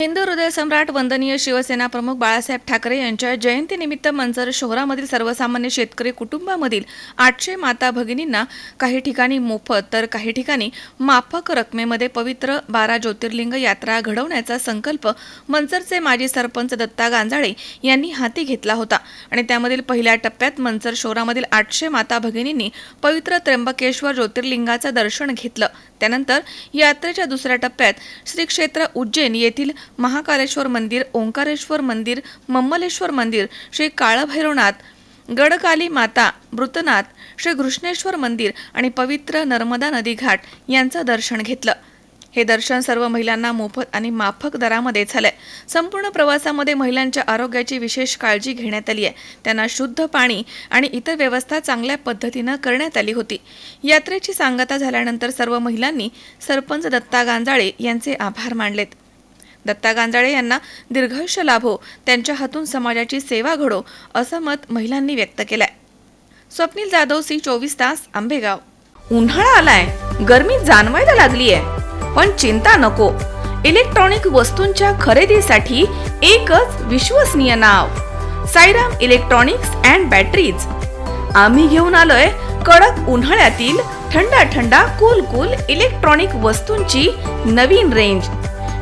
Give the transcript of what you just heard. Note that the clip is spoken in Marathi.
हिंदू हृदय सम्राट वंदनीय शिवसेना प्रमुख बाळासाहेब ठाकरे यांच्या जयंतीनिमित्त मंचर शहरामधील सर्वसामान्य शेतकरी कुटुंबामधील आठशे माता भगिनींना काही ठिकाणी मोफत तर काही ठिकाणी माफक रकमेमध्ये पवित्र बारा ज्योतिर्लिंग यात्रा घडवण्याचा संकल्प मंचरचे माजी सरपंच दत्ता गांजाळे यांनी हाती घेतला होता. आणि त्यामधील पहिल्या टप्प्यात मंचर शहरामधील आठशे माता भगिनींनी पवित्र त्र्यंबकेश्वर ज्योतिर्लिंगाचं दर्शन घेतलं. त्यानंतर यात्रेच्या दुसऱ्या टप्प्यात श्री क्षेत्र उज्जैन येथील महाकालेश्वर मंदिर ओंकारेश्वर मंदिर मम्मलेश्वर मंदिर श्री काळभैरवनाथ गडकाली माता मृतनाथ श्री घृष्णेश्वर मंदिर आणि पवित्र नर्मदा नदी घाट यांचं दर्शन घेतलं. हे दर्शन सर्व महिलांना मोफत आणि माफक दरामध्ये झालंय. संपूर्ण प्रवासामध्ये महिलांच्या आरोग्याची विशेष काळजी घेण्यात आली आहे त्यांना शुद्ध पाणी आणि इतर व्यवस्था चांगल्या पद्धतीनं करण्यात आली होती. यात्रेची सांगता झाल्यानंतर सर्व महिलांनी सरपंच दत्ता गांजाळे यांचे आभार मानलेत. दत्ता गांजाळे यांना दीर्घायुष्य लाभो त्यांच्या हातून समाजाची सेवा घडो असं मत महिलांनी व्यक्त केलंय. स्वप्नील जाधव सी चोवीस तास आंबेगाव. उन्हाळा आलाय. गर्मी जाणवायला लागली आहे पण चिंता नको. इलेक्ट्रॉनिक वस्तूंच्या खरेदीसाठी एकच विश्वसनीय नाव. Sairam electronics and batteries. आम्ही घेऊन आलोय कडक उन्हाळ्यातील थंडा थंडा कूल कूल इलेक्ट्रॉनिक वस्तूंची नवीन रेंज.